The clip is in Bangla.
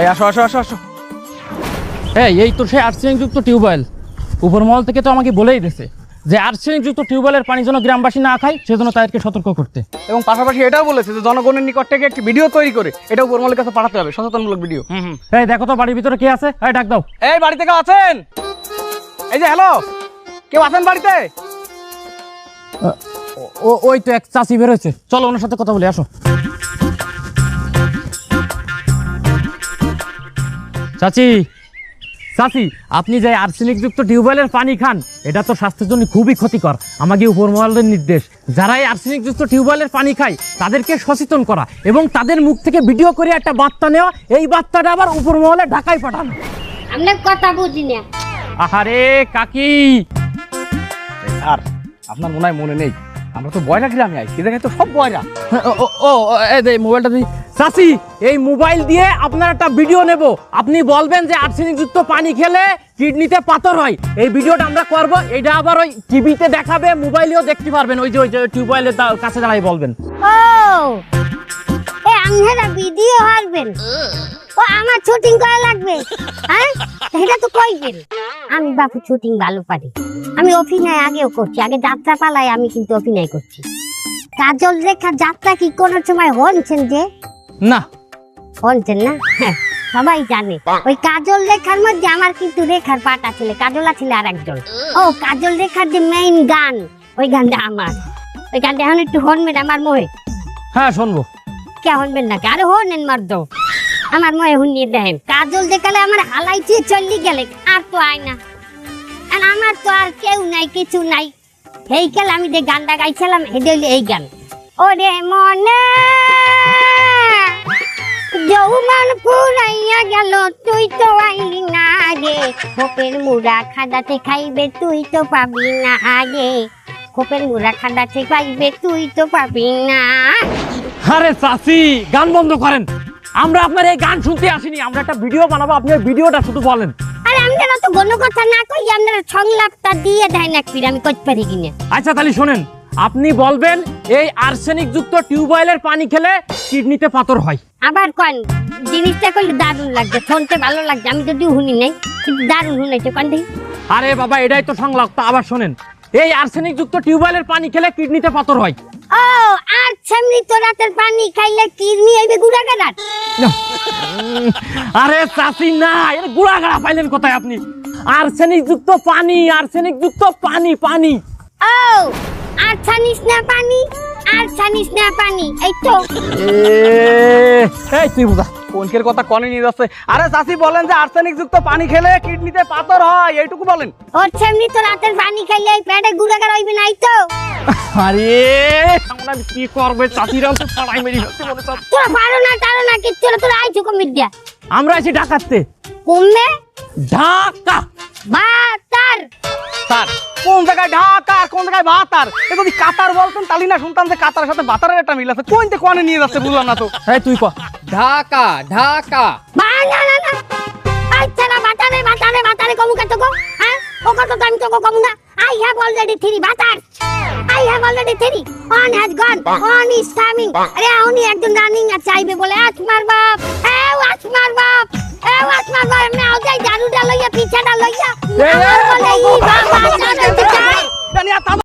এই আসো আসো আসো আসো। এই এই তো সেই আর্সেনিক যুক্ত টিউবওয়েল। উপর মহল থেকে তো আমাকে বলেই দিয়েছে যে আর্সেনিক যুক্ত টিউবওয়েলের পানি যেন গ্রামবাসী না খায় সেজন্য তাদেরকে সতর্ক করতে। এবং পাশাপাশি এটাও বলেছে যে জনগণের নিকট থেকে একটি ভিডিও তৈরি করে এটা উপরমলের কাছে পাঠাতে হবে সচেতনমূলক ভিডিও। হুম এই দেখো তো বাড়ির ভিতরে কে আছে। এই ডাক দাও। এই বাড়িতে কেউ আছেন? এই যে হ্যালো? কেউ আছেন বাড়িতে? ও ওই তো এক চাষি বের হয়েছে চলো ওনার সাথে কথা বলি আসো। চাচি চাচি আপনি যে আর্সেনিক যুক্ত টিউবওয়েলের পানি খান এটা তো স্বাস্থ্যের জন্য খুবই ক্ষতিকর। আমাকে উপরমহলের নির্দেশ যারা এই আর্সেনিক যুক্ত টিউবওয়েলের পানি খায় তাদেরকে সচেতন করা এবং তাদের মুখ থেকে ভিডিও করে একটা বার্তা নেওয়া এই বার্তাটা আবার উপরমহলে ঢাকায় পাঠানো। আপনার কথা বুঝি না। আহারে কাকি! আর আপনার মনে হয় মনে নেই আমরা তো বয়রা গ্রামে আইছি জায়গায় তো সব বয়রা। ও ও, ও ও, এই মোবাইলটা দিই। চাচি, এই মোবাইল দিয়ে আপনার একটা ভিডিও নেব। আপনি বলবেন যে আর্সেনিক যুক্ত পানি খেলে কিডনিতে পাথর হয়। এই ভিডিওটা আমরা করব। এটা আবার ওই টিভিতে দেখাবে, মোবাইলেও দেখতে পারবেন। ওই যে ওই যে টিউবওয়েলের কাছে দাঁড়াই বলবেন। ও, এ আপনারা ভিডিও হারবেন ও, আমার শুটিং করা লাগবে। হ্যাঁ? এটা তো কইবেন। আমি বাপু শুটিং ভালো পারি। আমি অভিনয় আগেও করছি। আগে যাত্রা পালায় আমি কিন্তু অভিনয় করছি। কাজল রেখা যাত্রা কি কোনো সময় হনছেন যে? না। হনছেন না? হ্যাঁ, সবাই জানে। ওই কাজল রেখার মধ্যে আমার কিন্তু রেখার পাট আছে কাজল আছে আর একজন ও কাজল রেখার যে মেইন গান ওই গানটা আমার। ওই গানটা এখন একটু হনবেন আমার মোহে। হ্যাঁ শুনব। কে হনবেন না আরে হনেন মারদ আমার মোহে হুনিয়ে দেখেন কাজল দেখালে আমার হালাইতে চল্লি গেলে আর তো আয় না। আর আমার তো আর কেউ নাই কিছু নাই। এই কাল আমি যে গানটা গাইছিলাম এটা এই গান। ওরে মনে যৌবন পুরাইয়া গেল তুই তো আইলি না রে খোপের মুড়া খাদাতে খাইবে তুই তো পাবি না রে খোপের মুড়া খাদাতে খাইবে তুই তো পাবি না আরে চাচি গান বন্ধ করেন। আমরা আপনার এই গান শুনতে আসিনি আমরা একটা ভিডিও বানাবো আপনি ভিডিওটা শুধু বলেন। আরে আমরা তো কোনো কথা না কই আমরা সংলাপটা দিয়ে দেয় না আমি পারি কিনা। আচ্ছা তাহলে শোনেন আপনি বলবেন এই আর্সেনিক যুক্ত টিউবওয়েলের পানি খেলে কিডনিতে পাথর হয়। আবার কন। জিনিসটা করলে দারুণ লাগছে শুনতে ভালো লাগছে আমি যদিও শুনি নাই কিন্তু দারুণ শুনেছে কন আরে বাবা এটাই তো সংলাপ তা আবার শোনেন। এই আর্সেনিক যুক্ত টিউবওয়েলের পানি খেলে কিডনিতে পাথর হয়। ও আর সামনে তো রাতের পানি খাইলে কিডনি হইবে গুড়া গাড়াত আরে চাষি না এর গুড়াগাড়া পাইলেন কোথায় আপনি? আর্সেনিক যুক্ত পানি আর্সেনিক যুক্ত পানি পানি। ও আর্সেনিক না পানি আর্সেনিক না পানি এই তো। এই তুই বুঝা। কোনকের কথা কনে নিয়ে যাচ্ছে? আরে চাষি বলেন যে আর্সেনিক যুক্ত পানি খেলে কিডনিতে পাথর হয় এইটুকু বলেন। ওর সামনে তো রাতের পানি খাইলে পেটে গুড়া গাড়া হইবে না এই তো। আরে আমরা কি করবে? চাষিরা তো পাড়াই মেরি ফেলতে বলে চাষ। তোরা পারো না টারো না কিচ্ছু না তোরা আইছো দিয়া আমরা আছি ঢাকাতে কমবে ঢাকা। বা তার। স্যার কোন জায়গায় ঢাকা আর কোন জায়গায় ভাতার এ যদি কাতার বলতেন তাহলে না শুনতাম যে কাতারের সাথে বাতারের একটা মিল আছে। কোনতে কনে নিয়ে যাচ্ছে বুঝলাম না তো। এই তুই ক। ঢাকা ঢাকা। না না না আচ্ছা না বাতারে বাতারে বাতারে কমু কে তোকো? হ্যাঁ? ও কত টাইম তোকো কমু না। I have already three বাতার। I have already three one has gone one is coming আরে উনি একজন রানিং আর চাইবে বলে আসমার বাপ। এ আসমার বাপ। এ আসমার বাপ। আমি আও যাই লইয়া পিছাটা লইয়া। আমার বলে